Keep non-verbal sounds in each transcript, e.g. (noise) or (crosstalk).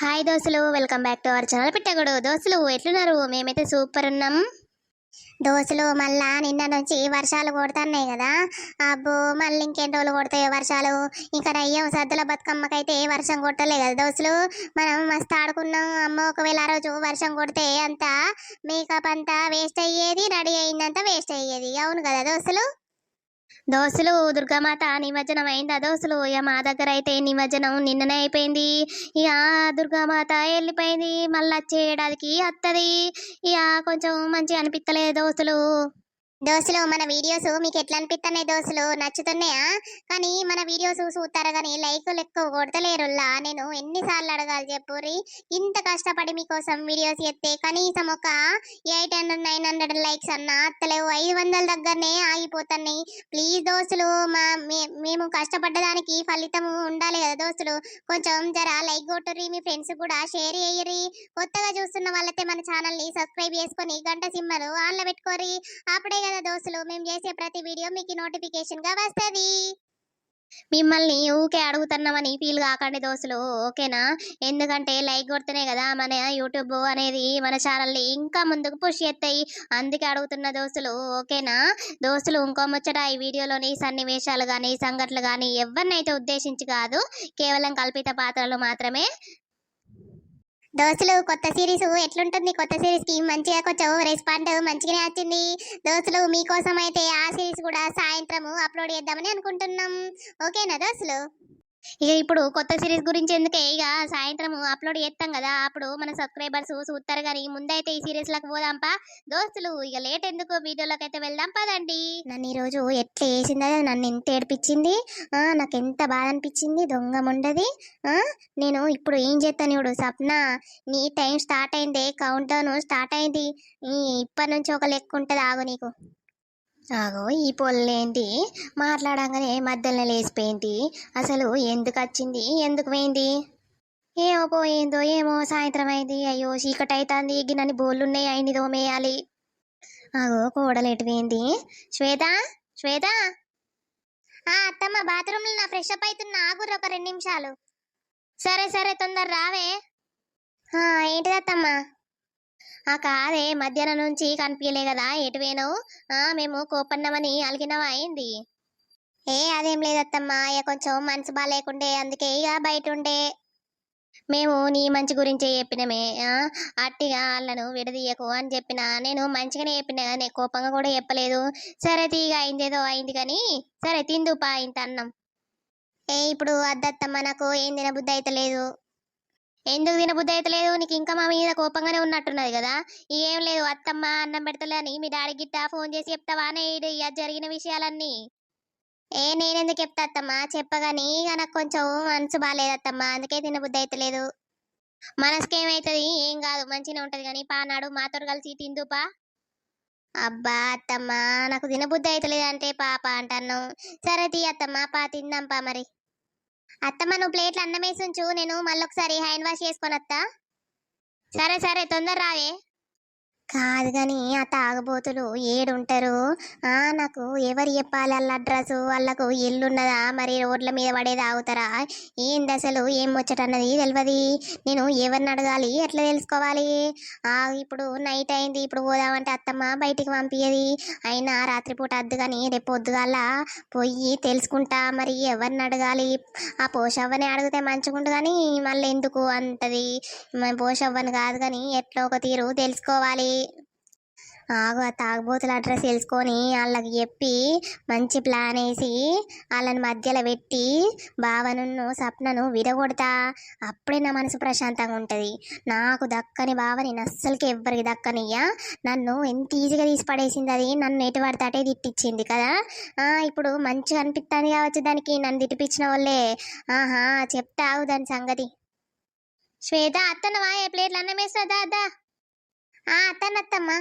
Hi దోస్తులు welcome back to our channel పెట్టగడు. దోస్తులు ఎట్లున్నారు? మేమైతే సూపర్ ఉన్నాం. దోస్తులు మళ్ళా నిన్న నుంచి వర్షాలు కొడుతున్నాయి కదా. అబ్బో మళ్ళీ ఇంకెన్ని రోజులు కొడతాయో వర్షాలు. ఇంకా అయ్యాం సద్దుల బతుకమ్మకైతే వర్షం కొట్టలే కదా దోస్తులు. మనం మస్తు ఆడుకున్నాం. అమ్మ ఒకవేళ ఆ రోజు వర్షం కొడితే అంతా మేకప్ అంతా వేస్ట్ అయ్యేది రెడీ అయిందంతా వేస్ట్ అయ్యేది. అవును కదా దోస్తులు? దోస్తులు దుర్గామాత నిమజ్జనం అయిందా దోస్తులు ఇక మా దగ్గర అయితే నిమజ్జనం నిన్ననే అయిపోయింది. ఇక దుర్గామాత వెళ్ళిపోయింది. మళ్ళీ వచ్చే ఏడాదికి వస్తుంది ఇక కొంచెం మంచిగా అనిపిస్తలేదు దోస్తులు. దోస్తులు మన వీడియోస్ మీకు ఎట్లా అనిపిస్తున్నాయి దోస్తులు? నచ్చుతున్నాయా? కానీ మన వీడియోస్ చూస్తారా కానీ లైకులు ఎక్కువ కొడతలేరుల్లా. నేను ఎన్నిసార్లు అడగాలి చెప్పుర్రి ఇంత కష్టపడి మీకోసం వీడియోస్ ఎత్తే కనీసం ఒక eight hundred nine hundred likes అన్న అత్తలేవు. ఐదు వందల దగ్గరనే ఆగిపోతున్నాయి. ప్లీజ్ దోస్తులు మా మే- మేము కష్టపడ్డదానికి ఫలితం ఉండాలి కదా దోస్తులు. కొంచెం జర లైక్ కొట్టుర్రి మీ ఫ్రెండ్స్ కూడా షేర్ చేయరి కొత్తగా చూస్తున్న వాళ్ళైతే మన ఛానల్ని సబ్స్క్రైబ్ చేసుకొని గంట సిమ్మలు ఆన్లో పెట్టుకోరి అప్పుడే కదా దోస్తులు? మేము చేసే ప్రతి వీడియో మీకు నోటిఫికేషన్గా వస్తుంది. మిమ్మల్ని ఊకే అడుగుతున్నామని ఫీల్ కాకండి దోస్తులు ఓకేనా? ఎందుకంటే లైక్ కొడితేనే కదా మన యూట్యూబ్ అనేది మన ఛానల్ని ఇంకా ముందుకు పుష్ చేస్తాయి. అందుకే అడుగుతున్న దోస్తులు ఓకేనా? దోస్తులు ఇంకో ముచ్చట ఈ వీడియోలోని సన్నివేశాలు కానీ సంఘటనలు కానీ ఎవరినైతే ఉద్దేశించి కాదు కేవలం కల్పిత పాత్రలు మాత్రమే దోస్తులు కొత్త సిరీస్ ఎట్లుంటుంది? కొత్త సిరీస్కి మంచిగా కొంచెం రెస్పాండ్ మంచిగానే వచ్చింది. దోస్తులు మీకోసం అయితే ఆ సిరీస్ కూడా సాయంత్రం అప్లోడ్ చేద్దామని అనుకుంటున్నాం. ఓకేనా దోస్తులు? ఇక ఇప్పుడు కొత్త సిరీస్ గురించి ఎందుకే ఇక సాయంత్రం అప్లోడ్ చేస్తాం కదా అప్పుడు మన సబ్స్క్రైబర్స్ చూస్తారు కానీ ముందైతే ఈ సిరీస్లకు పోదాంపా. దోస్తులు ఇక లేట్ ఎందుకు వీడియోలోకి అయితే వెళ్దాం పదండి. నన్ను ఈరోజు ఎట్లా వేసిందో నన్ను ఎంత ఏడిపించింది? ఆ, నాకు ఎంత బాధ అనిపించింది దొంగ ఉండది నేను ఇప్పుడు ఏం చేస్తాను ఇప్పుడు సప్న నీ టైం స్టార్ట్ అయింది కౌంట్ డౌన్ స్టార్ట్ అయింది. ఇప్పటి నుంచి ఒక లెక్క ఉంటుంది ఆగు నీకు. ఆగో ఈ పొల్లేంటి? మాట్లాడంగానే మధ్యలో లేచిపోయింది అసలు ఎందుకు వచ్చింది ఎందుకు పోయింది? ఏమో పోయిందో ఏమో సాయంత్రం అయింది. అయ్యో చీకటి అవుతుంది గిన్నని బోళ్ళున్నాయి అయింది దోమేయాలి ఆగో కోడలు ఎటు శ్వేత? శ్వేత? ఆ అత్తమ్మ బాత్రూంలో నా ఫ్రెష్ అప్ అవుతున్నా ఆగురు ఒక రెండు నిమిషాలు. సరే సరే తొందర రావే. ఏంటిదత్తమ్మా ఆ కాదే మధ్యాహ్నం నుంచి కనిపించలే కదా ఎటు ఆ మేము కోపన్నామని అలిగినవా అయింది ఏ అదేం లేదత్తమ్మా ఇక కొంచెం మనసు బాగాలేకుండే అందుకే ఇక బయట ఉండే మేము నీ మంచి గురించే చెప్పినమే ఆ, అట్టిగా వాళ్ళను విడదీయకు అని చెప్పిన నేను మంచిగానే చెప్పిన కానీ కోపంగా కూడా చెప్పలేదు. సరే తీగ అయిందేదో అయింది కానీ సరే తిందుపా ఇంత అన్నం. ఏ ఇప్పుడు అద్దత్తమ్మ నాకు ఏం తినబుద్ధి అయితే లేదు ఎందుకు తినబుద్ధి అయితలేదు నీకు ఇంకా మా మీద కోపంగానే ఉన్నట్టున్నది కదా. ఏం లేదు అత్తమ్మ అన్నం పెడతలే అని మీ డాడీ గిట్ట ఫోన్ చేసి చెప్తావానే ఈడు ఇక జరిగిన విషయాలన్నీ. ఏ నేనెందుకు చెప్తా అత్తమ్మ? చెప్పగాని ఇక నాకు కొంచెం మనసు బాగాలేదు అత్తమ్మ. అందుకే తినబుద్ధి అయితలేదు మనసుకి ఏమవుతుంది ఏం కాదు. మంచిగా ఉంటది కానీ పానాడు మాతో కలిసి తిందుపా అబ్బా అత్తమ్మ నాకు తినబుద్ధి అయితే పాప అంటాను సరే తీ అత్తమ్మ పా తిందాం పా మరి. అత్తమ్మ నువ్వు ప్లేట్లు అన్నం వేసి ఉంచు నేను మళ్ళొకసారి హ్యాండ్ వాష్ చేసుకొని వస్తా సరే సరే తొందర రావే. కాదు కానీ ఆ తాగుబోతులు ఏడుంటారు. ఆ నాకు ఎవరు చెప్పాలి వాళ్ళ అడ్రస్? వాళ్ళకు ఇల్లు ఉన్నదా మరి రోడ్ల మీద పడేది ఆగుతారా ఏం దశలు ఏం ముచ్చటన్నది తెలియదు నేను ఎవరిని అడగాలి? ఎట్లా తెలుసుకోవాలి? ఆ ఇప్పుడు నైట్ అయింది. ఇప్పుడు పోదామంటే అత్తమ్మ బయటికి పంపించేది అయినా రాత్రిపూట అద్దు కానీ రేపు పొద్దుగాల పోయి తెలుసుకుంటా. మరి ఎవరిని అడగాలి? ఆ పోషవ్వని అడిగితే మంచిగుండు కానీ మళ్ళీ ఎందుకు అంటది? పోషవ్వని కాదు కానీ ఎట్లా ఒక తీరు తెలుసుకోవాలి? ఆగు ఆ తాగుబోతుల అడ్రస్ తెలుసుకొని వాళ్ళకి చెప్పి మంచి ప్లాన్ వేసి వాళ్ళని మధ్యలో పెట్టి బావను సప్నను విడగొడతా. అప్పుడే నా మనసు ప్రశాంతంగా ఉంటుంది. నాకు దక్కని భావని నేను అస్సలకి ఎవ్వరికి దక్కనియ్యా. నన్ను ఎంత ఈజీగా తీసి పడేసింది అది? నన్ను ఎటు పడితే తిట్టించింది కదా? ఇప్పుడు మంచిగా అనిపిస్తుంది కావచ్చు దానికి. నన్ను తిట్టిపించిన వాళ్ళే. ఆహా చెప్తా ఆగు దాని సంగతి. శ్వేత అత్తన్నవా? ఏ ప్లేట్లు అన్నం వేస్తుందా అద్దా ఆ అత్తనత్తమ్మా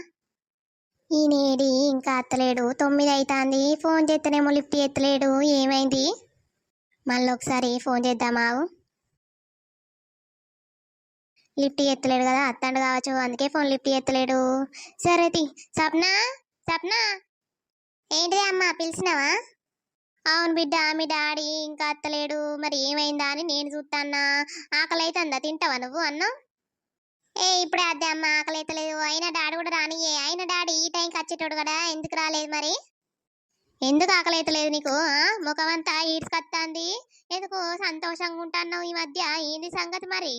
ఈనేడి ఇంకా అత్తలేడు. తొమ్మిది అవుతుంది ఫోన్ చేస్తేనేమో లిఫ్ట్ ఎత్తలేడు ఏమైంది? మళ్ళీ ఒకసారి ఫోన్ చేద్దామా? లిఫ్ట్ ఎత్తలేడు కదా. అత్తండు కావచ్చు. అందుకే ఫోన్ లిఫ్ట్ ఎత్తలేడు సరే తి. సప్నా? సప్నా? ఏంటిది అమ్మా? పిలిచినావా? అవును బిడ్డ మీ డాడీ ఇంకా అత్తలేడు. మరి ఏమైందా అని నేను చూస్తాన్నా ఆకలి అయితే అందా తింటావా నువ్వు అన్నం? ఏ ఇప్పుడే అద్దే అమ్మ ఆకలి అవుతలేదు అయినా డాడీ కూడా రానియే అయినా డాడీ ఈ టైంకి వచ్చేటోడు కదా. ఎందుకు రాలేదు మరి? ఎందుకు ఆకలి అవుతలేదు నీకు ముఖమంతా ముఖం అంతా ఈడ్చుకొత్తాంది. ఎందుకు సంతోషంగా ఉంటున్నావు ఈ మధ్య? ఏంది సంగతి మరి?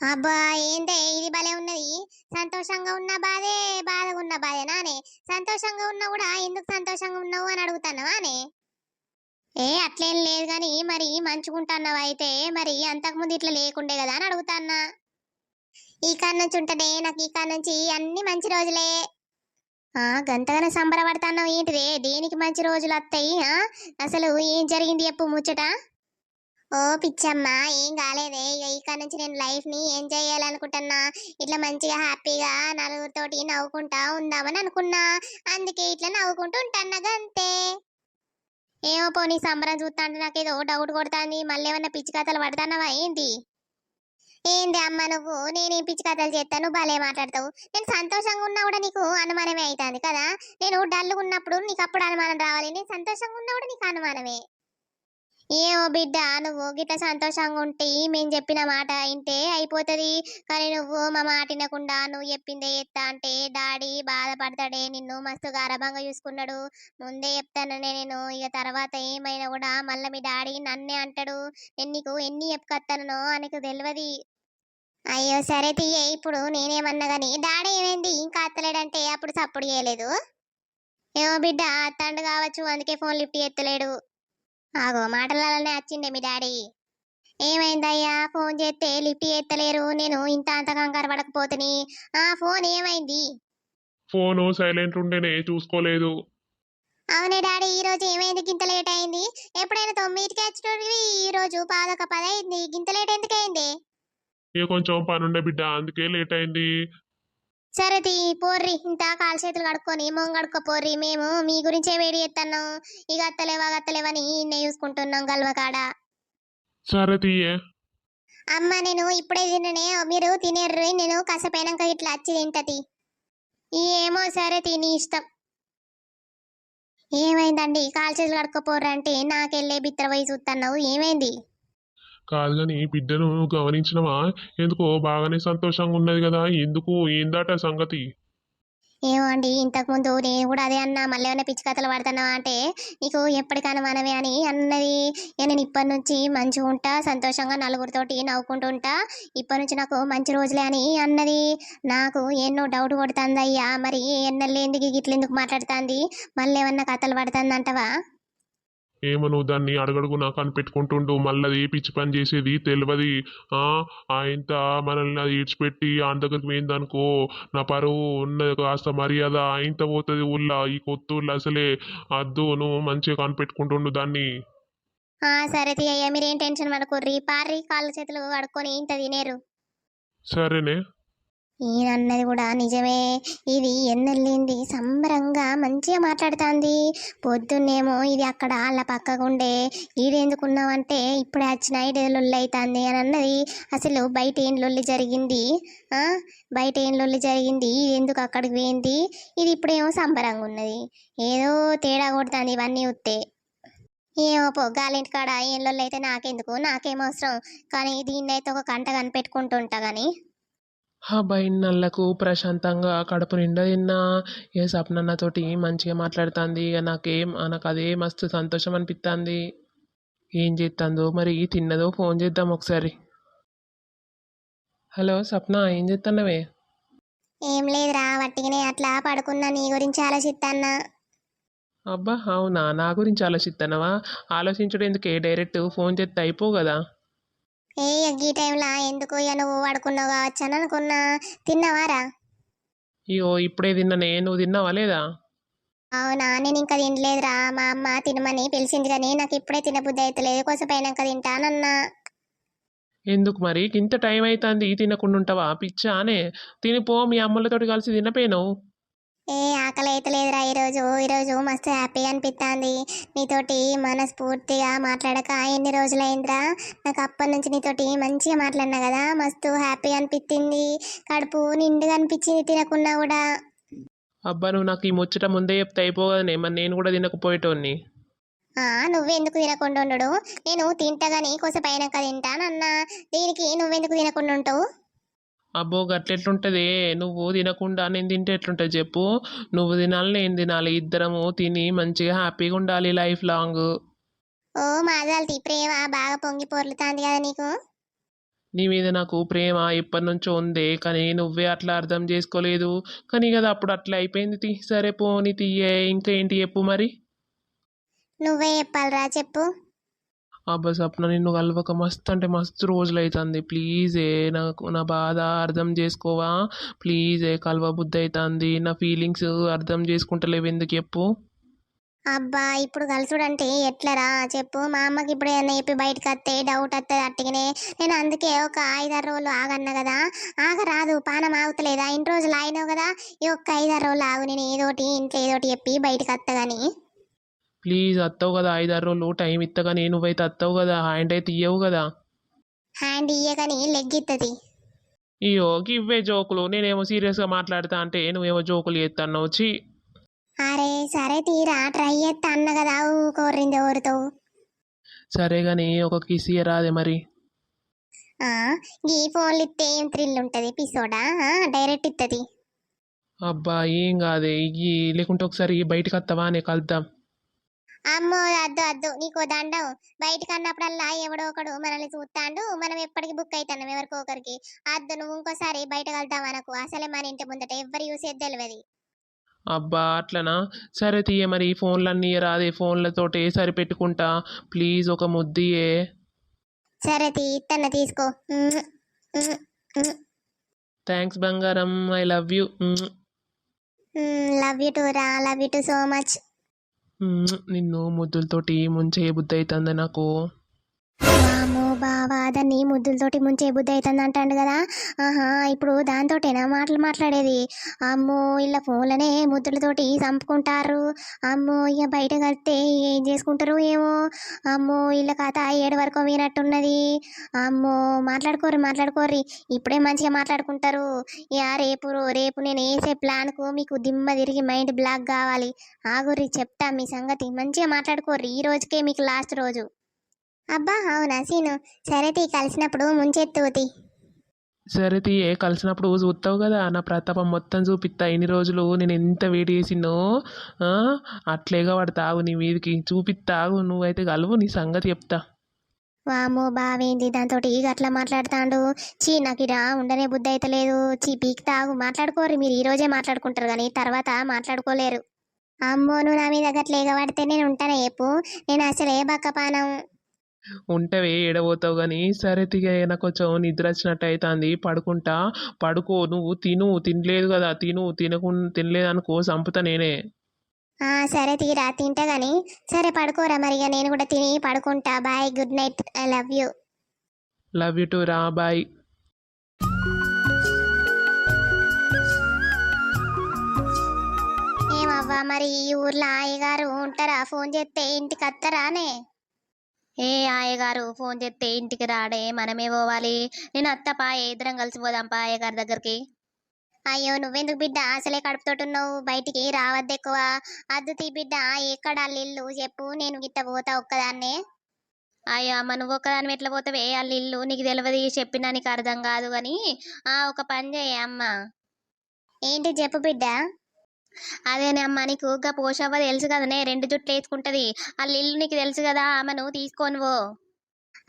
అబ్బా ఏందే? ఇది భలే ఉన్నది. సంతోషంగా ఉన్న బాధే బాధగా ఉన్న బాధే నానే సంతోషంగా ఉన్నా కూడా ఎందుకు సంతోషంగా ఉన్నావు అని అడుగుతున్నావానే ఏ అట్లేం లేదు కానీ మరి మంచుకుంటున్నావు అయితే? మరి అంతకుముందు ఇట్లా లేకుండే కదా అని అడుగుతాన్నా. ఈ కాడ నుంచి ఉంటేనే నాకు ఈ కాడ నుంచి అన్ని మంచి రోజులే. ఆ గంతగానే సంబరపడుతున్నావు ఏంటిదే? దేనికి మంచి రోజులు వస్తాయి ఆ అసలు ఏం జరిగింది చెప్పు ముచ్చట. ఓ పిచ్చమ్మ ఏం కాలేదే? ఇక ఇక్కడ నుంచి నేను లైఫ్ని ఎంజాయ్ చేయాలనుకుంటున్నా? ఇట్లా మంచిగా హ్యాపీగా నలుగురితోటి నవ్వుకుంటా ఉందామని అనుకున్నా. అందుకే ఇట్లా నవ్వుకుంటూ ఉంటాను అంతే ఏమో పోనీ సంబరం చూస్తా అంటే నాకు ఏదో డౌట్ కొడుతుంది. మళ్ళీ ఏమన్నా పిచ్చి కథలు పడతానవా ఏంది ఏంది అమ్మ నువ్వు? నేనేం పిచ్చి కథలు చేస్తాను భలే మాట్లాడతావు. నేను సంతోషంగా ఉన్నా కూడా నీకు అనుమానమే అవుతుంది కదా? నేను డల్గా ఉన్నప్పుడు నీకు అప్పుడు అనుమానం రావాలి. నేను సంతోషంగా ఉన్నా కూడా నీకు అనుమానమే. ఏమో బిడ్డ నువ్వు గిట్ట సంతోషంగా ఉంటే మేము చెప్పిన మాట ఇంటే అయిపోతుంది. కానీ నువ్వు మా మాట వినకుండా నువ్వు చెప్పిందే ఎత్తా అంటే డాడీ బాధపడతాడే నిన్ను మస్తు గారభంగా చూసుకున్నాడు. ముందే చెప్తాననే నేను. ఇక తర్వాత ఏమైనా కూడా మళ్ళీ మీ డాడీ నన్నే అంటాడు. నేను నీకు ఎన్ని చెప్పుకొస్తానో అనకు తెలియదు అయ్యో సరే తీయే. ఇప్పుడు నేనేమన్నా కానీ డాడీ ఏమైంది? ఇంకా అత్తలేడంటే అప్పుడు సప్పుడు చేయలేదు? ఏమో బిడ్డ అత్తండు కావచ్చు అందుకే ఫోన్ లిఫ్ట్ చేస్తలేడు. ఆగో మాటలనే వచ్చిండే మీ డాడీ. ఏమైందయ్యా? ఫోన్ చేస్తే లిఫ్ట్ చేస్తలేరు. నేను ఇంత అంత కంగారు పడకపోతుని. ఆ ఫోన్ ఏమైంది? ఫోను సైలెంట్ ఉండేనే చూసుకోలేదు. అవునే డాడీ ఈ రోజు ఏమైంది? గింత లేట్ అయింది. ఎప్పుడైనా తొమ్మిదికి వచ్చేటోడివి ఈ రోజు పాదొక పది అయింది గింత లేట్ ఎందుకు అయింది ఇక కొంచెం పనుండే బిడ్డ అందుకే లేట్ అయింది. సరే తీ పోర్రి ఇంత కాలు చేతులు కడుక్కొని మొంగ కడుక్కో పోర్రి మేము మీ గురించే వేడి చేస్తున్నాం ఇక అత్తలేవా అత్తలేవని ఇన్నే చూసుకుంటున్నాం గల్వకాడ సరే తీయే అమ్మ నేను ఇప్పుడే తిననే మీరు తినేర్రు నేను కసపోయినాక ఇట్లా వచ్చి తింటది ఏమో సరే తిని ఇష్టం. ఏమైందండి? కాలు చేతులు కడుక్కోపోర్రంటే నాకెళ్ళే బిత్తర పోయి చూస్తున్నావు ఏమైంది? కాదు కానీ బిడ్డను గమనించినవా ఎందుకో బాగానే సంతోషంగా ఉన్నది కదా ఎందుకు? ఏందట సంగతి? ఏమో అండి ఇంతకుముందు నేను కూడా అదే అన్నా మళ్ళీ ఏమైనా పిచ్చి కథలు పడుతున్నావా అంటే నీకు ఎప్పటికైనా మనమే అని అన్నది. నేను ఇప్పటి నుంచి మంచిగా ఉంటా సంతోషంగా నలుగురితోటి నవ్వుకుంటూ ఉంటా. ఇప్పటి నుంచి నాకు మంచి రోజులే అని అన్నది. నాకు ఎన్నో డౌట్ కొడుతుంది అయ్యా మరి ఎన్నెళ్ళేందుకు ఇట్లా ఎందుకు మాట్లాడుతుంది? మళ్ళీ ఏమన్నా కథలు పడుతుంది అంటవా? ఏమో నువ్వు దాన్ని అడగడుగునా కనిపెట్టుకుంటుండు మళ్ళీ పిచ్చి పని చేసేది తెలియదు ఆ ఆయనత మనల్ని అది ఈడ్చిపెట్టి ఆయన దగ్గరికి పోయిందనుకో నా పరువు ఉన్నది కాస్త మర్యాద. ఆయనత పోతుంది ఊళ్ళో ఈ కొత్త ఊళ్ళో అసలే అద్దు. నువ్వు మంచిగా కనిపెట్టుకుంటుండు దాన్ని. సరే తీయ్యా మీరేం టెన్షన్ పడకుర్రి. పార్రి కాళ్ళు చేతులు కడుక్కొని ఇంత తినేరు. సరేనే. ఈయనన్నది కూడా నిజమే. ఇది ఎన్నెళ్ళింది సంబరంగా మంచిగా మాట్లాడుతుంది. పొద్దున్నేమో ఇది అక్కడ వాళ్ళ పక్కకుండే ఈడెందుకున్నావంటే ఇప్పుడే వచ్చిన ఈడే లొల్లి అవుతుంది అని అన్నది. అసలు బయట ఏం లొల్లి జరిగింది? బయట ఏం లొల్లి జరిగింది? ఇది ఎందుకు అక్కడికి పోయింది? ఇది ఇప్పుడేమో సంబరంగా ఉన్నది. ఏదో తేడా కొడుతుంది ఇవన్నీ ఉత్తే. ఏమో పొగ్గాలింటి కాడ ఏం లొల్లి అయితే నాకెందుకు నాకేం అవసరం. కానీ దీన్ని అయితే ఒక కంట కనిపెట్టుకుంటుంటా కానీ ఆ బయన్నళ్ళకు ప్రశాంతంగా కడుపు నిండా తిన్నా. ఏ సప్నన్నతోటి మంచిగా మాట్లాడుతుంది. ఇక నాకేం నాకు అదే మస్తు సంతోషం అనిపిస్తుంది ఏం చేస్తుందో మరి తిన్నదో ఫోన్ చేద్దాం ఒకసారి. హలో సప్న ఏం చేస్తున్నావే ఏం లేదురా వట్టిగానే అట్లా పడుకున్నా. నీ గురించి ఆలోచిస్తాన్నా అబ్బా అవునా? నా గురించి ఆలోచిస్తున్నావా ఆలోచించడం ఎందుకే? డైరెక్ట్ ఫోన్ చేస్తే అయిపో కదా. ఏ ఈ టైంలో ఎందుకు ఇక నువ్వు పడుకున్నావు కావచ్చు అని అనుకున్నా. తిన్నావారా? ఇగో ఇప్పుడే తిన్నానే. నువ్వు తిన్నావా లేదా? అవునా నేను ఇంకా తినలేదురా. మా అమ్మ తినమని పిలిచింది కానీ నాకు ఇప్పుడే తినబుద్ధి అవుతలేదు కొంచెం పోయినాక తింటానన్నా ఎందుకు మరి? ఇంత టైం అవుతుంది తినకుండా ఉంటావా? పిచ్చానే తినిపో మీ అమ్మలతోటి కలిసి తినపోయినావు ఏ ఆకలి అవుతలేదురా ఈరోజు. ఈరోజు మస్తు హ్యాపీగా అనిపిస్తుంది నీతోటి మనస్ఫూర్తిగా మాట్లాడక ఎన్ని రోజులైందిరా? నాకు అప్పటి నుంచి నీతోటి మంచిగా మాట్లాడినా కదా. మస్తు హ్యాపీగా అనిపించింది కడుపు నిండుగా అనిపించింది తినకున్నా కూడా. అబ్బా నువ్వు నాకు ఈ ముచ్చట ముందే చెప్తే అయిపోగానే మరి నేను కూడా తినకపోయేటోన్ని ఆ నువ్వెందుకు తినకుండా ఉండడు? నేను తింటా గాని కొసపైనాక తింటానన్నా. దీనికి నువ్వెందుకు తినకుండా ఉంటావు? అబ్బో గట్లెట్లుంటది? నువ్వు తినకుండా నేను తింటే ఎట్లుంటుంది చెప్పు. నువ్వు తినాలి నేను తినాలి. ఇద్దరము తిని మంచిగా హ్యాపీగా ఉండాలి లైఫ్ లాంగ్. ఓ మాదాల్తి ప్రేమ బాగా పొంగి పొర్లుతాంది కదా నీకు? నీ మీద నాకు ప్రేమ ఎప్పటి నుంచో ఉంది కానీ నువ్వే అట్లా అర్థం చేసుకోలేదు. కానీ కదా అప్పుడు అట్లా అయిపోయింది తీ. సరే పోని తీయే ఇంకా ఏంటి చెప్పు మరి? నువ్వే చెప్పాలిరా చెప్పు. అబ్బా సప్న నిన్ను కలవక మస్తు అంటే మస్తు రోజులు అవుతుంది ప్లీజే నాకు నా బాధ అర్థం చేసుకోవా? ప్లీజే కలవ బుద్ధి అవుతుంది నా ఫీలింగ్స్ అర్థం చేసుకుంటలేవు. ఎందుకు చెప్పు? అబ్బా ఇప్పుడు కలుసుడంటే ఎట్లరా? చెప్పు. మా అమ్మకి ఇప్పుడు ఏదైనా చెప్పి బయటకు వస్తే డౌట్ వస్తుంది అట్టగానే. నేను అందుకే ఒక ఐదారు రోజులు ఆగన్నా కదా. ఆగరాదు పానం ఆగుతలేదా? ఇన్ని రోజులు ఆగినావు కదా. ఈ ఒక్క ఐదారు రోజులు ఆగు. నేను ఏదోటి ఇంట్లో ఏదోటి చెప్పి బయటకు వస్తా కానీ ప్లీజ్ అత్తవు కదా ఐదారు రోజులు టైం ఇత్తగా నేను నువ్వైతే అత్తవు కదా హ్యాండ్ అయితే ఇయ్యవు కదా. హ్యాండ్ ఇయ్యగాని లెగ్గిత్తది అయ్యో ఇవ్వే జోకులు. నేనేమో సీరియస్గా మాట్లాడతా అంటే నువ్వేమో జోకులు చేస్తాను వచ్చి అరే సరే తీరా ట్రై చేస్తా అన్న కదా ఊకోరింది ఎవరితో సరే కానీ ఒక కిస్ రాదే మరి. ఈ ఫోన్లు ఇస్తే ఏం థ్రిల్ ఉంటుంది పిసోడా డైరెక్ట్ ఇస్తుంది అబ్బా ఏం కాదే ఇయ్యి లేకుంటే ఒకసారి బయటకు వస్తావా నే కలుద్దాం. అమ్మో అద్దు అద్దు నీకో దండం. బయటకు అన్నప్పుడల్లా ఎవడో ఒకడు మనల్ని చూస్తాండు మనం ఎప్పటికి బుక్ అవుతున్నాం ఎవరికో ఒకరికి. అద్దు నువ్వు ఇంకోసారి బయట వెళ్తాం మనకు అసలే మన ఇంటి ముందట ఎవ్వరు యూస్ చేసి తెలియదు అబ్బా అట్లనా? సరే తీయ మరి ఈ ఫోన్లన్నీ రాదే. ఫోన్లతోటే సరిపెట్టుకుంటా. ప్లీజ్ ఒక ముద్దియే. సరే తీ ఇత్తన్న తీసుకో. థ్యాంక్స్ బంగారం. I love you love you too రా. Love you too so much నిన్ను ముద్దులతోటి ముంచే బుద్ధి అవుతుంది నాకు. అమ్మో బావా దాన్ని ముద్దులతోటి ముంచే బుద్ధి అవుతుంది అంటాడు కదా. ఆహా ఇప్పుడు దాంతోటేనా మాటలు మాట్లాడేది? అమ్మో ఇలా ఫోన్లనే ముద్దులతోటి చంపుకుంటారు. అమ్మో ఇక బయట కలిస్తే ఏం చేసుకుంటారు ఏమో. అమ్మో వీళ్ళ కథ ఏడు వరకు వినట్టున్నది. అమ్మో మాట్లాడుకోరు మాట్లాడుకోర్రి. ఇప్పుడే మంచిగా మాట్లాడుకుంటారు. ఇక రేపు రేపు నేను వేసే ప్లాన్కు మీకు దిమ్మ తిరిగి మైండ్ బ్లాక్ కావాలి. ఆగుర్రి చెప్తా మీ సంగతి. మంచిగా మాట్లాడుకోర్రి. ఈ రోజుకే మీకు లాస్ట్ రోజు. అబ్బా అవునా? సీను సరే తీ కలిసినప్పుడు ముంచెత్తుతి సరే తీయే కలిసినప్పుడు చూస్తావు కదా? నా ప్రతాపం మొత్తం చూపిస్తా ఇన్ని రోజులు నేను ఎంత వెయిట్ చేసినో ఆ, అట్లేగా పడతావు నీ మీదకి చూపిస్తావు నువ్వైతే కలువు నీ సంగతి చెప్తా. వామో బావేంది? దాంతో అట్లా మాట్లాడుతాండు. చీ నాకు ఇరా ఉండనే బుద్ధి అయితే లేదు. చీ పీక్ తాగు మాట్లాడుకోరు మీరు ఈ రోజే మాట్లాడుకుంటారు కానీ తర్వాత మాట్లాడుకోలేరు. అమ్మో నువ్వు నా మీద గట్లేగా పడితే నేను ఉంటానే చెప్పు. నేను అసలే బక్కపానం. ఉంటవే ఎడబోతావు కానీ సరే తీగ నాకు కొంచెం నిద్ర వచ్చినట్టు అవుతుంది పడుకుంటా. పడుకో నువ్వు తిను తినలేదు కదా తిను తినకు తినలేదు అనుకో చంపుతా నేనే. ఆ సరే తీరా తింటా గాని. సరే పడుకోరా మరిగా నేను కూడా తిని పడుకుంటా. Bye good night I love you. Love you too రా బాయ్. ఏమవ్వా మరి ఈ ఊర్లో అయ్యగారు ఉంటారా? ఫోన్ చేస్తే ఇంటికి వస్తారానే ఏ ఆయగారు ఫోన్ చేస్తే ఇంటికి రాడే మనమే పోవాలి. నేను అత్తపా ఇద్దరం కలిసి పోదాంపా అయ్యగారి దగ్గరికి. అయ్యో నువ్వెందుకు బిడ్డ? అసలే కడుపుతోటున్నావు. బయటికి రావద్దు ఎక్కువ. అద్దు బిడ్డ ఎక్కడ అల్లిల్లు ఇల్లు చెప్పు నేను గిట్ట పోతా ఒక్కదాన్నే. అయ్యో అమ్మ నువ్వు ఒక్కదాని ఎట్లా పోతావే? వాళ్ళ ఇల్లు నీకు తెలియదు చెప్పినా నీకు అర్థం కాదు కానీ ఆ ఒక పని చేయ అమ్మ. ఏంటి చెప్పు బిడ్డ? అదేనే అమ్మ నీకు గా పోషవ్వ తెలుసు కదనే రెండు జుట్లు వేసుకుంటది. వాళ్ళ ఇల్లు నీకు తెలుసు కదా ఆమెను తీసుకొని పో.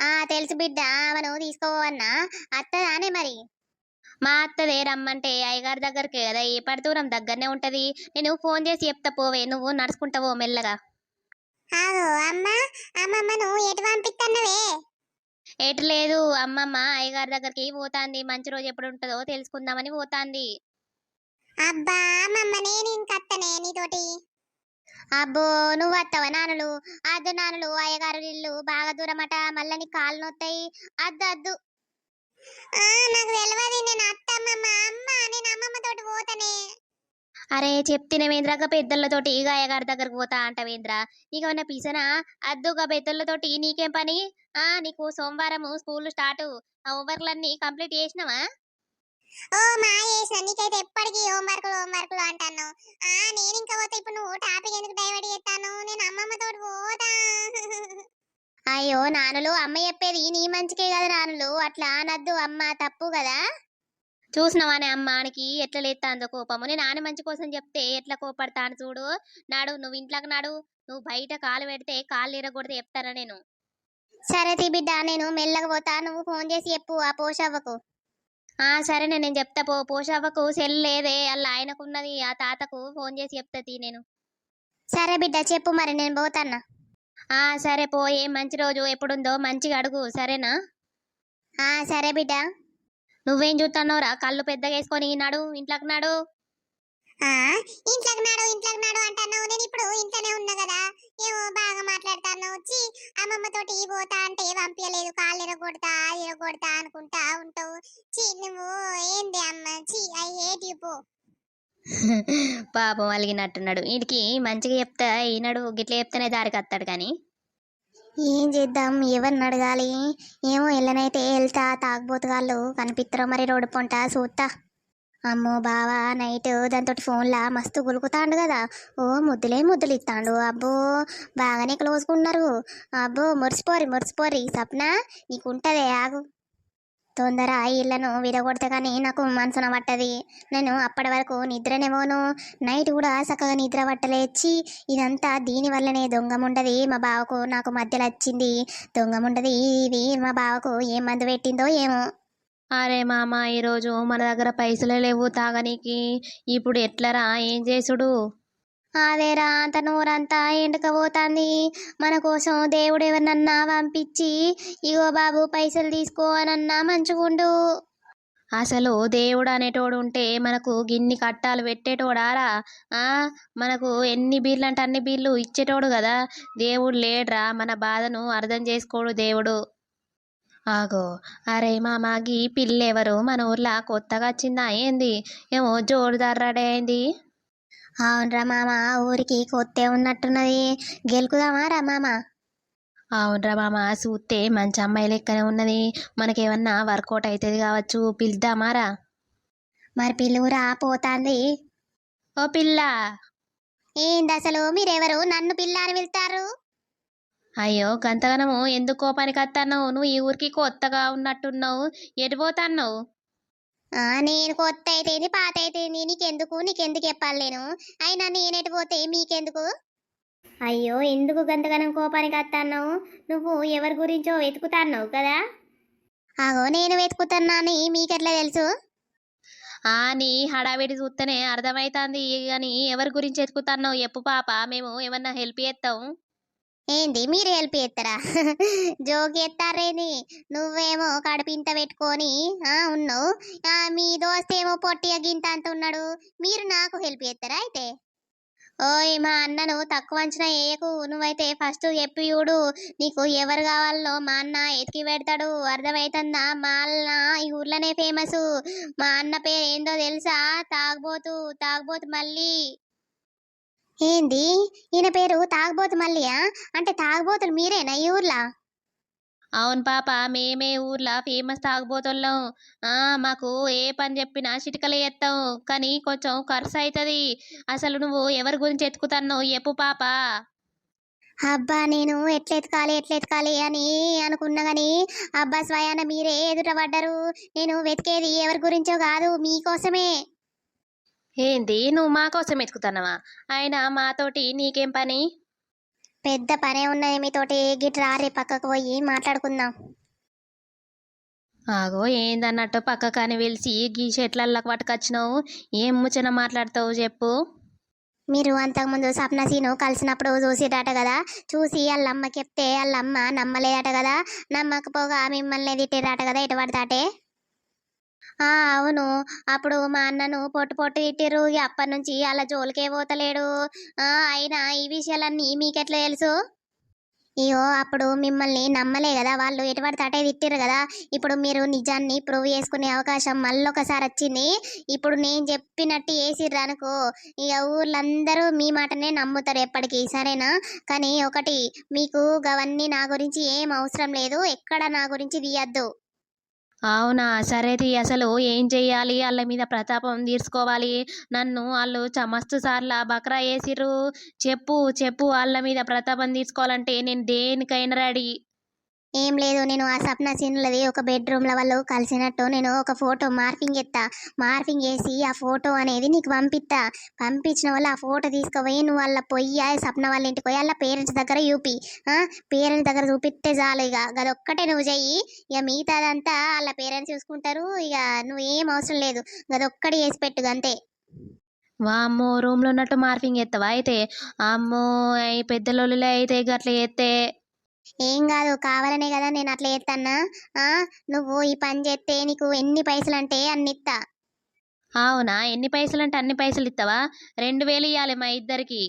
ఆ తెలుసు బిడ్డ ఆమెను తీసుకోవన్నా అత్తదానే మరి? మా అత్తదే రమ్మంటే అయ్యగారి దగ్గరికి కదా ఏ పడి దూరం దగ్గరనే ఉంటది. నేను ఫోన్ చేసి చెప్తా పోవే నువ్వు నడుచుకుంటావో మెల్లగా. అమ్మ అమ్మమ్మను ఎటు పంపిస్తున్నవే ఎటు లేదు అమ్మమ్మ అయ్యగారి దగ్గరికి పోతాంది. మంచి రోజు ఎప్పుడు ఉంటుందో తెలుసుకుందామని పోతాంది. అబ్బా అమ్మమ్మ నేను ఇంకత్తనే నీతోటి. అబ్బో నువ్వు వస్తావా నాన్నలు అద్దు నాన్నలు అయ్యగారు ఇల్లు బాగా దూరమట మళ్ళీ నీ కాళ్ళు నొత్తాయి. అద్దు అద్దు. నాకు తెలియదు నేను అత్తమ్మమ్మ అమ్మ నేను అమ్మమ్మ తోటి పోతానే. అరే చెప్తినవేంద్రగా పెద్దలతోటి ఇక అయ్యగారి దగ్గరకు పోతా అంటవేంద్ర నీకు ఏమన్నా పిసనా? అద్దుగా పెద్దలతోటి నీకేం పని? ఆ నీకు సోమవారం స్కూల్ స్టార్ట్ ఆ ఓవర్లన్నీ కంప్లీట్ చేసినావా? ఓ మా చేసిన నీకైతే ఎప్పటికీ హోంవర్క్లు హోంవర్క్లు అంటాను. ఆ నేను ఇంకా పోతే ఇప్పుడు నువ్వు టాపిక్ ఎందుకు డైవర్ట్ చేస్తాను? నేను అమ్మమ్మతో పోతా. అయ్యో నానులు అమ్మ చెప్పేది నీ మంచికే కదా నానులు. అట్లా అనద్దు అమ్మ తప్పు కదా. చూసినవానే అమ్మానికి ఎట్లా లేస్తాందో కోపము. నేను నాన్న మంచి కోసం చెప్తే ఎట్లా కోపడతాను చూడు. నాడు నువ్వు ఇంట్లోకి నాడు నువ్వు బయట కాలు పెడితే కాళ్ళు ఇరగొడితే చెప్తానా నేను? సరే తీ బిడ్డ నేను మెల్లగా పోతా. నువ్వు ఫోన్ చేసి చెప్పు ఆ పోషవ్వకు. ఆ సరే నేను చెప్తా. పో పోషవ్వకు సెల్ లేదే. అలా ఆయనకున్నది ఆ తాతకు ఫోన్ చేసి చెప్తా తీ నేను. సరే బిడ్డ చెప్పు మరి నేను పోతాన్నా. ఆ సరే పో. ఏం మంచి రోజు ఎప్పుడుందో మంచిగా అడుగు సరేనా? ఆ సరే బిడ్డ. నువ్వేం చూస్తున్నావురా కళ్ళు పెద్దగా వేసుకొని నాడు ఇంట్లోకి నాడు. ఇంట్లోకి నాడు ఇంట్లోకి నాడు అంటున్నావు. నేను ఇప్పుడు ఇంట్లోనే ఉన్నా కదా. ఏమో బాగా మాట్లాడతాను వచ్చి అమ్మమ్మ తోటి పోతా అంటే పంపించలేదు. కాళ్ళు ఇరగొడతా ఇరగొడతా అనుకుంటా ఉంటావు. చీ నువ్వు ఏంది అమ్మ? చీ ఐ హేట్ యు పో. (laughs) పాపం అలిగినట్టున్నాడు. వీడికి మంచిగా చెప్తా ఈనాడు గిట్ల చెప్తేనే దారికి వస్తాడు కానీ. ఏం చేద్దాం? ఎవరిని అడగాలి? ఏమో ఎల్లనైతే వెళ్తా తాగబోతుగాళ్ళు కనిపిత్తరో మరి రోడ్డు పొంట? చూస్తా అమ్మో బావా నైట్ దాంతో ఫోన్లా మస్తు గులుకుతాండు కదా. ఓ ముద్దులే ముద్దులు ఇస్తాడు అబ్బో బాగానే క్లోజ్కున్నారు అబ్బో మురిసిపోరి మురిసిపోరి. సప్న నీకుంటదే ఆగు. తొందర ఇళ్ళను విరగొడితే కానీ నాకు మనసున పట్టది. నేను అప్పటి వరకు నిద్రనేమోను నైట్ కూడా చక్కగా నిద్ర పట్టలేచ్చి ఇదంతా దీనివల్లనే దొంగముండది. మా బావకు నాకు మధ్యలో వచ్చింది. దొంగముండది. ఇది మా బావకు ఏం మందు పెట్టిందో ఏమో. అరే మామ ఈరోజు మన దగ్గర పైసలే లేవు తాగనీకి. ఇప్పుడు ఎట్లరా? ఏం చేసుడు? అదేరా అంత నూరంతా ఎండకపోతాంది. మన కోసం దేవుడు ఎవరినన్నా పంపించి ఇగో బాబు పైసలు తీసుకో అనన్నా మంచుకుండు అసలు దేవుడు అనేటోడు ఉంటే మనకు గిన్ని కట్టాలు పెట్టేటోడారా? ఆ మనకు ఎన్ని బీర్లు అంటే అన్ని బీర్లు ఇచ్చేటోడు కదా దేవుడు లేడ్రా మన బాధను అర్థం చేసుకోడు దేవుడు. ఆగో అరే మామాగి పిల్లెవరు? మన ఊర్లో కొత్తగా వచ్చిందా ఏంది ఏమో జోరుదార్రాడే అయింది. అవునరా మామ ఊరికి కొత్తే ఉన్నట్టున్నది. గెలుకుదామా రా మామ? అవునరా మామ చూస్తే మంచి అమ్మాయి లెక్కనే ఉన్నది. మనకేమన్నా వర్కౌట్ అవుతుంది కావచ్చు పిలుద్దామారా మరి పిలువురా పోతాంది. ఓ పిల్ల! ఏంది అసలు మీరెవరు? నన్ను పిల్ల అని పిలుస్తారు అయ్యో గంతగనము ఎందుకు కోపానికి వస్తున్నావు నువ్వు ఈ ఊరికి కొత్తగా ఉన్నట్టున్నావు. ఎటు పోతాన్నావు? ఆ నేను కొత్త అయితేంది పాత అయితేంది నీకెందుకు? నీకెందుకు చెప్పాలి నేను? అయినా నేనెటు పోతే మీకెందుకు? అయ్యో ఎందుకు గంతగనం కోపానికి వస్తున్నావు నువ్వు ఎవరి గురించో వెతుకుతాన్నావు కదా? అగో నేను వెతుకుతున్నాని మీకెట్లా తెలుసు? ఆ నీ హడావిడి చూస్తేనే అర్థమైతాంది. కానీ ఎవరి గురించి ఎత్తుకుతున్నావు ఎప్పు పాప మేము ఏమన్నా హెల్ప్ చేస్తాం ఏంది? మీరు హెల్ప్ చేస్తారా? (laughs) జోక్ చేస్తారేంది నువ్వేమో కడుపింత పెట్టుకొని ఆ ఉన్నావు. మీ దోస్త్ ఏమో పొట్టిగా గింత అంత ఉన్నాడు. మీరు నాకు హెల్ప్ చేస్తారా అయితే? ఓయ్ మా అన్నను తక్కువ అంచనా వేయకు. నువ్వైతే ఫస్ట్ చెప్పి చూడు. నీకు ఎవరు కావాలో మా అన్న ఎతికి పెడతాడు. అర్థమవుతుందా మా అన్న ఈ ఊర్లోనే ఫేమస్ మా అన్న పేరు ఏందో తెలుసా? తాగబోతు తాగబోతు మళ్ళీ. ఏంది? ఈయన పేరు తాగబోతు మల్లియా? అంటే తాగబోతులు మీరేనా ఈ ఊర్లో? అవును పాప మేమే ఊర్లో ఫేమస్ తాగుబోతున్నాం ఆ మాకు ఏ పని చెప్పినా చిటికలు చేస్తాం కానీ కొంచెం ఖర్చు అవుతుంది అసలు నువ్వు ఎవరి గురించి ఎత్తుకుతున్నావు ఎప్పు పాప. అబ్బా నేను ఎట్లెతకాలి ఎట్లెతకాలి అని అనుకున్నా గాని అబ్బా స్వయాన మీరే ఎదుట పడ్డరు. నేను వెతికేది ఎవరి గురించో కాదు మీకోసమే. ఏంది? నువ్వు మా కోసం ఎత్తుకుతున్నావా అయినా మాతోటి నీకేం పని? పెద్ద పనే ఉన్నది మీతోటి గిట్ రారే పక్కకు పోయి మాట్లాడుకుందాం. ఆగో ఏందన్నట్టు పక్కకాని పిలిచి గీ చెట్లకి పట్టుకొచ్చినావు? ఏం ముచ్చన మాట్లాడతావు చెప్పు. మీరు అంతకుముందు సీను కలిసినప్పుడు చూసిరట కదా? చూసి వాళ్ళ అమ్మకి చెప్తే వాళ్ళ అమ్మ నమ్మలేదట కదా? నమ్మకపోగా మిమ్మల్ని తిట్టిరట కదా? ఎటు పడతాటే? అవును. అప్పుడు మా అన్నను పొట్టు పొట్టు తిట్టిర్రు ఇక అప్పటి నుంచి అలా జోలికే పోతలేడు. ఆ అయినా ఈ విషయాలన్నీ మీకెట్లా తెలుసు? అయ్యో అప్పుడు మిమ్మల్ని నమ్మలే కదా వాళ్ళు. ఎటువంటి తటే అటే తిట్టిర్రు కదా ఇప్పుడు మీరు నిజాన్ని ప్రూవ్ చేసుకునే అవకాశం మళ్ళొకసారి వచ్చింది. ఇప్పుడు నేను చెప్పినట్టు వేసిర్రు అనుకో ఇక ఊర్లందరూ మీ మాటనే నమ్ముతారు ఎప్పటికీ. సరేనా? కానీ ఒకటి మీకు అవన్నీ నా గురించి ఏం అవసరం లేదు. ఎక్కడ నా గురించి తీయద్దు. అవునా? సరే తీ. అసలు ఏం చెయ్యాలి? వాళ్ళ మీద ప్రతాపం తీర్చుకోవాలి. నన్ను వాళ్ళు చ- మస్తు సార్ల బక్రా వేసిర్రు చెప్పు చెప్పు. వాళ్ళ మీద ప్రతాపం తీర్చుకోవాలంటే నేను దేనికైనా రెడీ. ఏం లేదు నేను ఆ సప్న సీన్లది ఒక బెడ్రూమ్ల వాళ్ళు కలిసినట్టు నేను ఒక ఫోటో మార్పింగ్ ఎత్తా మార్పింగ్ చేసి ఆ ఫోటో అనేది నీకు పంపిస్తా పంపించిన వాళ్ళు ఆ ఫోటో తీసుకుపోయి నువ్వు వాళ్ళ పొయ్యి ఆ సప్న వాళ్ళ ఇంటికి పోయి వాళ్ళ పేరెంట్స్ దగ్గర చూపి. పేరెంట్స్ దగ్గర చూపిస్తే చాలు ఇక గదొక్కటే నువ్వు చెయ్యి. ఇక మిగతాదంతా వాళ్ళ పేరెంట్స్ చూసుకుంటారు. ఇక నువ్వు ఏం అవసరం లేదు. గదొక్కటి చేసి పెట్టు అంతే వామ్మో రూమ్లో ఉన్నట్టు మార్పింగ్ ఎత్తవా అయితే? అమ్మో ఈ పెద్దలోళ్ళే అయితే గట్ల ఎత్తే ఏం కాదు కావాలనే కదా నేను అట్లా చేస్తానా ఆ నువ్వు ఈ పని చేస్తే నీకు ఎన్ని పైసలు అంటే అన్ని ఇస్తా అవునా? ఎన్ని పైసలు అంటే అన్ని పైసలు ఇస్తావా రెండు వేలు ఇవ్వాలి మా ఇద్దరికి.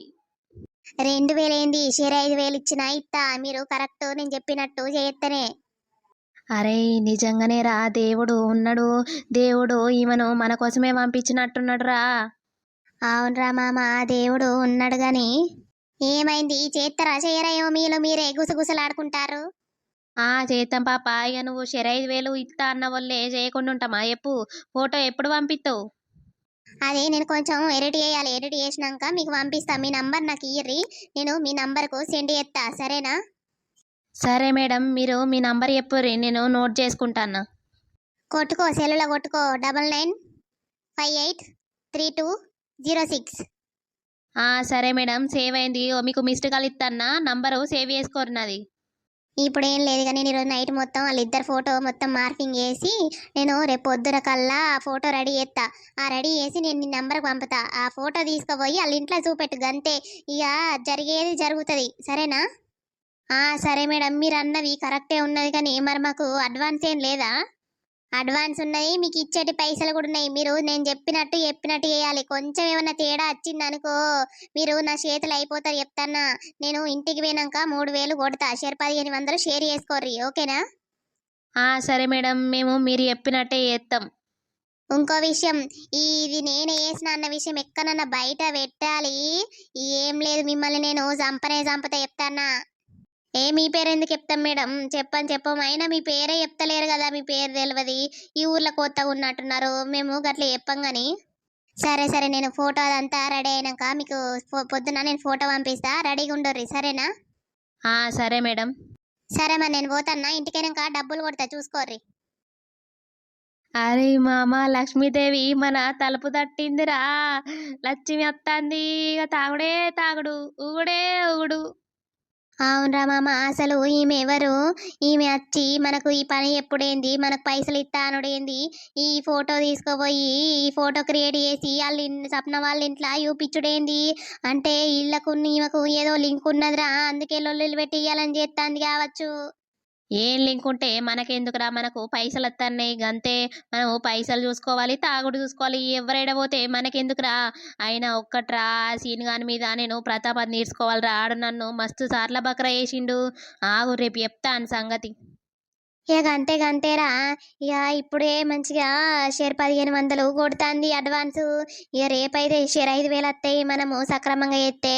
రెండు వేలు ఏంది? షేర్ ఐదు వేలు ఇచ్చినా ఇస్తా మీరు కరెక్ట్ నేను చెప్పినట్టు చేస్తేనే అరే నిజంగానే రా. దేవుడు ఉన్నాడు. దేవుడు ఈమెను మన కోసమే పంపించినట్టున్నాడు రా. అవునరా మామ దేవుడు ఉన్నాడు గాని ఏమైంది? చేస్తారా చేయరా ఏమో మీలో మీరే గుసగుసలాడుకుంటారు? ఆ చేద్దాం పాప ఇక నువ్వు షెర ఐదు వేలు ఇస్తా అన్న వల్లే చేయకుండా ఉంటామా ఎప్పు ఫోటో ఎప్పుడు పంపిస్తావు అదే నేను కొంచెం ఎడిట్ చేయాలి. ఎడిట్ చేసినాక మీకు పంపిస్తా. మీ నంబర్ నాకు ఇయ్యర్రి. నేను మీ నంబర్కు సెండ్ చేస్తా సరేనా? సరే మేడం. మీరు మీ నంబర్ చెప్పుర్రి నేను నోట్ చేసుకుంటాను కొట్టుకో సెల్లులో కొట్టుకో. Double nine five eight three two zero six. సరే మేడం సేవ్ అయింది. ఓ మీకు మిస్డ్ కాల్ ఇస్తానా నంబరు సేవ్ చేసుకోరున్నది ఇప్పుడు ఏం లేదు కానీ నేను ఈరోజు నైట్ మొత్తం వాళ్ళిద్దరు ఫోటో మొత్తం మార్కింగ్ చేసి నేను రేపు పొద్దున కల్లా ఆ ఫోటో రెడీ చేస్తా ఆ రెడీ చేసి నేను నీ నెంబర్కి పంపుతా. ఆ ఫోటో తీసుకుపోయి వాళ్ళ ఇంట్లో చూపెట్టు గంతే. ఇక జరిగేది జరుగుతుంది. సరేనా? సరే మేడం మీరు అన్నది కరెక్టే ఉన్నది కానీ మరి మాకు అడ్వాన్స్ ఏం లేదా? అడ్వాన్స్ ఉన్నాయి మీకు ఇచ్చేటి పైసలు కూడా ఉన్నాయి. మీరు నేను చెప్పినట్టు చెప్పినట్టు చేయాలి. కొంచెం ఏమైనా తేడా వచ్చింది అనుకో మీరు నా చేతులు అయిపోతారు చెప్తానా నేను ఇంటికి పోయినాక మూడు వేలు కొడతా. షేర్ పదిహేను వందలు షేర్ చేసుకోర్రి ఓకేనా? ఆ సరే మేడం. మేము మీరు చెప్పినట్టే చేస్తాం ఇంకో విషయం ఇది నేను వేసిన అన్న విషయం ఎక్కడన్నా బయట పెట్టాలి. ఏం లేదు మిమ్మల్ని నేను చంపనే చంపతా చెప్తానా ఏ మీ పేరు ఎందుకు చెప్తాం మేడం? చెప్పని చెప్పం. అయినా మీ పేరే చెప్తలేరు కదా మీ పేరు తెలియదు ఈ ఊర్లో కొత్తగా ఉన్నట్టున్నారు. మేము గట్ల చెప్పం కానీ సరే సరే నేను ఫోటో అదంతా రెడీ అయినాక మీకు పొద్దున నేను ఫోటో పంపిస్తా. రెడీగా ఉండర్రి సరేనా? సరే మేడం. సరే మరి నేను పోతాన్నా. ఇంటికైనాక డబ్బులు కొడతా చూసుకోర్రి. అరే మామ లక్ష్మీదేవి మన తలుపు తట్టిందిరా. లక్ష్మి ఇక తాగుడే తాగుడు ఊగుడే ఊగుడు. అవునరా మామ అసలు ఈమె ఎవరు ఈమె వచ్చి మనకు ఈ పని ఎప్పుడేంది? మనకు పైసలు ఇస్తానుడేంది ఈ ఫోటో తీసుకుపోయి ఈ ఫోటో క్రియేట్ చేసి వాళ్ళ సప్న వాళ్ళ ఇంట్లో చూపించుడేంది? అంటే ఇళ్ళకు ఈమెకు ఏదో లింక్ ఉన్నదిరా అందుకే లొల్లులు పెట్టి ఇవ్వాలని చేస్తాంది కావచ్చు. ఏం లింక్ ఉంటే మనకెందుకురా? మనకు పైసలు వస్తున్నాయి గంతే. మనము పైసలు చూసుకోవాలి తాగుడు చూసుకోవాలి. ఎవరైనా పోతే మనకెందుకురా? అయినా ఒక్కట్రా సీన్ గాని మీద నేను ప్రతాపం తీర్చుకోవాలిరా. ఆడు నన్ను మస్తు సార్ల బకరా వేసిండు ఆగు రేపు చెప్తాను సంగతి. ఇక అంతే గంతేరా? ఇక ఇప్పుడే మంచిగా షేర్ పదిహేను వందలు కొడుతుంది అడ్వాన్స్. ఇక రేపైతే షేర్ ఐదు వేలు వస్తాయి మనము సక్రమంగా చేస్తే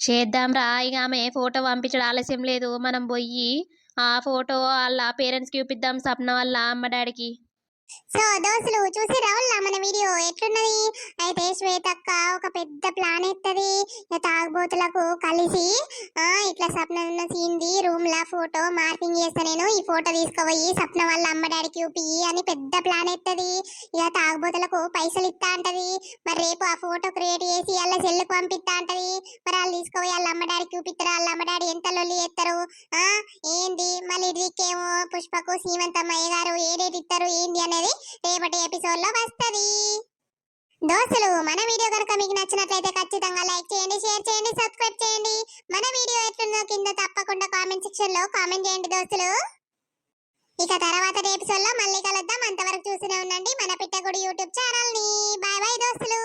చేద్దాం రా ఇక ఆమె ఫోటో పంపించడం ఆలస్యం లేదు. మనం పోయి ఆ ఫోటో వాళ్ళ పేరెంట్స్కి చూపిద్దాం సప్న వాళ్ళ అమ్మ డాడీకి. సో దోస్తులు చూసి రావాల మన వీడియో? ఎట్లున్నది? అయితే శ్వేతక్క ఒక పెద్ద ప్లాన్ ఎత్తది. ఇక తాగుబోతులకు కలిసి ఆ ఇట్లా సప్న సీన్ది రూమ్ లా ఫోటో మార్పింగ్ చేస్తా నేను. ఈ ఫోటో తీసుకుపోయి సప్న వాళ్ళ అమ్మ డాడీకి చూపి అని పెద్ద ప్లాన్ ఎత్తది. ఇక తాగుబోతులకు పైసలు ఇస్తా అంటది. మరి రేపు ఆ ఫోటో క్రియేట్ చేసి వాళ్ళ సెల్లుకు పంపిస్తా అంటది. మరి వాళ్ళు తీసుకుపోయి వాళ్ళ అమ్మ డాడీకి చూపిస్తారు వాళ్ళ అమ్మ డాడీ ఎంత లొల్లి చేస్తారు ఏంది? మళ్ళీ ఇదికేమో పుష్పకు సీమంతమ్మ గారు ఏడేది ఇస్తారు ఏంది అనేది రేపటి ఎపిసోడ్లో వస్తది. దోస్తులు మన వీడియో కనుక మీకు నచ్చినట్లయితే ఖచ్చితంగా లైక్ చేయండి షేర్ చేయండి సబ్స్క్రైబ్ చేయండి. మన వీడియో ఎట్లుందో కింద తప్పకుండా కామెంట్ సెక్షన్లో కామెంట్ చేయండి దోస్తులు. ఇక తర్వాత ఎపిసోడ్లో మళ్ళీ కలుద్దాం. అంతవరకు చూస్తూనే ఉండండి. మన పిట్టగుడి యూట్యూబ్ ఛానల్ని బాయ్ బాయ్ దోస్తులు.